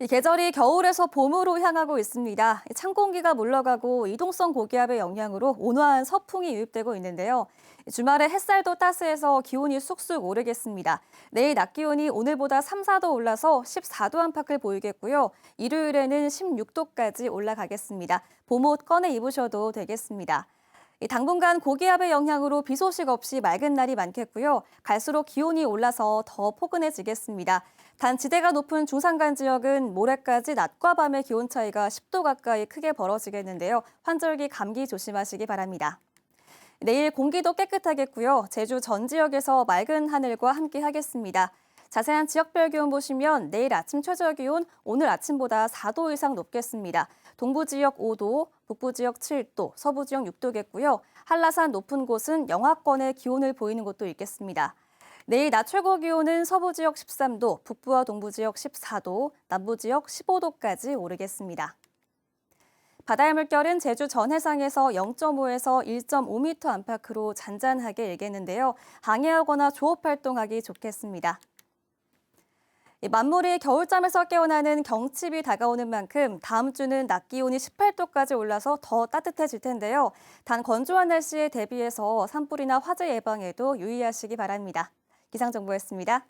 이 계절이 겨울에서 봄으로 향하고 있습니다. 이찬 공기가 물러가고 이동성 고기압의 영향으로 온화한 서풍이 유입되고 있는데요. 주말에 햇살도 따스해서 기온이 쑥쑥 오르겠습니다. 내일 낮 기온이 오늘보다 3, 4도 올라서 14도 안팎을 보이겠고요. 일요일에는 16도까지 올라가겠습니다. 봄옷 꺼내 입으셔도 되겠습니다. 이 당분간 고기압의 영향으로 비 소식 없이 맑은 날이 많겠고요. 갈수록 기온이 올라서 더 포근해지겠습니다. 단 지대가 높은 중산간 지역은 모레까지 낮과 밤의 기온 차이가 10도 가까이 크게 벌어지겠는데요. 환절기 감기 조심하시기 바랍니다. 내일 공기도 깨끗하겠고요. 제주 전 지역에서 맑은 하늘과 함께 하겠습니다. 자세한 지역별 기온 보시면 내일 아침 최저 기온 오늘 아침보다 4도 이상 높겠습니다. 동부 지역 5도, 북부 지역 7도, 서부 지역 6도겠고요. 한라산 높은 곳은 영하권의 기온을 보이는 곳도 있겠습니다. 내일 낮 최고 기온은 서부 지역 13도, 북부와 동부 지역 14도, 남부 지역 15도까지 오르겠습니다. 바다의 물결은 제주 전 해상에서 0.5에서 1.5m 안팎으로 잔잔하게 일겠는데요. 항해하거나 조업 활동하기 좋겠습니다. 이 만물이 겨울잠에서 깨어나는 경칩이 다가오는 만큼 다음 주는 낮 기온이 18도까지 올라서 더 따뜻해질 텐데요. 단 건조한 날씨에 대비해서 산불이나 화재 예방에도 유의하시기 바랍니다. 기상정보였습니다.